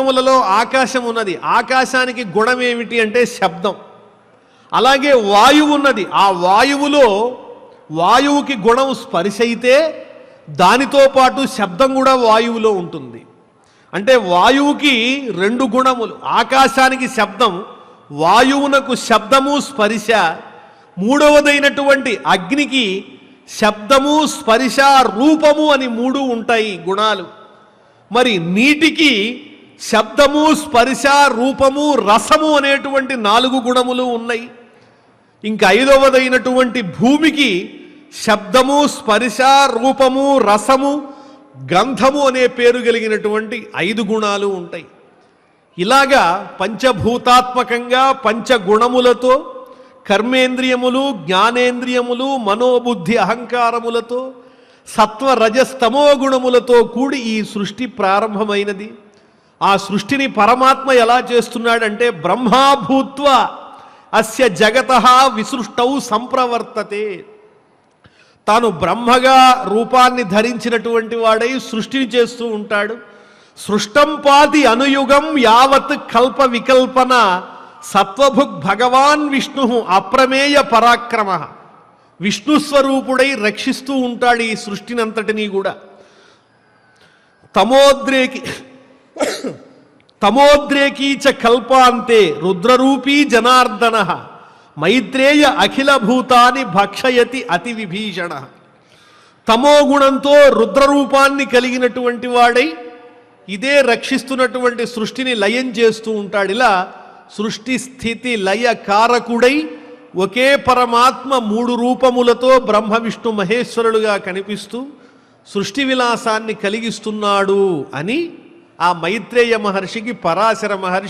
గుణములలో ఆకాశం ఉన్నది. ఆకాశానికి గుణం ఏమిటి అంటే శబ్దం. అలాగే వాయువు ఉన్నది. ఆ వాయువులో వాయువుకి గుణం స్పర్శ అయితే దానితో పాటు శబ్దం కూడా వాయువులో ఉంటుంది. అంటే వాయువుకి రెండు గుణములు. ఆకాశానికి శబ్దం వాయువునకు శబ్దము స్పర్శ మూడవదైనటువంటి అగ్నికి శబ్దము స్పర్శ రూపము అని మూడు ఉంటాయి గుణాలు. మరి నీటికి శబ్దము స్పర్శ రూపము రసము అనేటువంటి నాలుగు గుణములు ఉన్నాయి. ఇంకా ఐదవదైనటువంటి భూమికి శబ్దము స్పర్శ రూపము రసము గంధము అనే పేరు కలిగినటువంటి ఐదు గుణాలు ఉంటాయి. ఇలాగా పంచభూతాత్మకంగా పంచగుణములతో కర్మేంద్రియములు జ్ఞానేంద్రియములు మనోబుద్ధి అహంకారములతో సత్వ రజస్తమో గుణములతో కూడి ఈ సృష్టి ప్రారంభమైనది. ఆ సృష్టిని పరమాత్మ ఎలా చేస్తున్నాడంటే బ్రహ్మాభూత్వ అస్య జగత విసృష్టౌ సంప్రవర్తతే. తాను బ్రహ్మగా రూపాన్ని ధరించినటువంటి వాడై సృష్టిని చేస్తూ ఉంటాడు. సృష్టం పాతి అనుయుగం యావత్ కల్ప వికల్పన సత్వభుక్ భగవాన్ విష్ణు అప్రమేయ పరాక్రమ. విష్ణు స్వరూపుడై రక్షిస్తూ ఉంటాడు ఈ సృష్టినంతటినీ కూడా. తమోద్రేకి తమోద్రేకీ చ కల్పాంతే రుద్రరూపీ జనార్దన మైత్రేయ అఖిల భూతాన్ని భక్షయతి అతి విభీషణ. తమో గుణంతో రుద్రరూపాన్ని కలిగినటువంటి వాడై ఇదే రక్షిస్తున్నటువంటి సృష్టిని లయం చేస్తూ ఉంటాడు. ఇలా సృష్టి స్థితి లయ కారకుడై ఒకే పరమాత్మ మూడు రూపములతో బ్రహ్మ విష్ణు మహేశ్వరులుగా కనిపిస్తూ సృష్టి విలాసాన్ని కలిగిస్తున్నాడు అని ఆ మైత్రేయ మహర్షికి పరాశర మహర్షి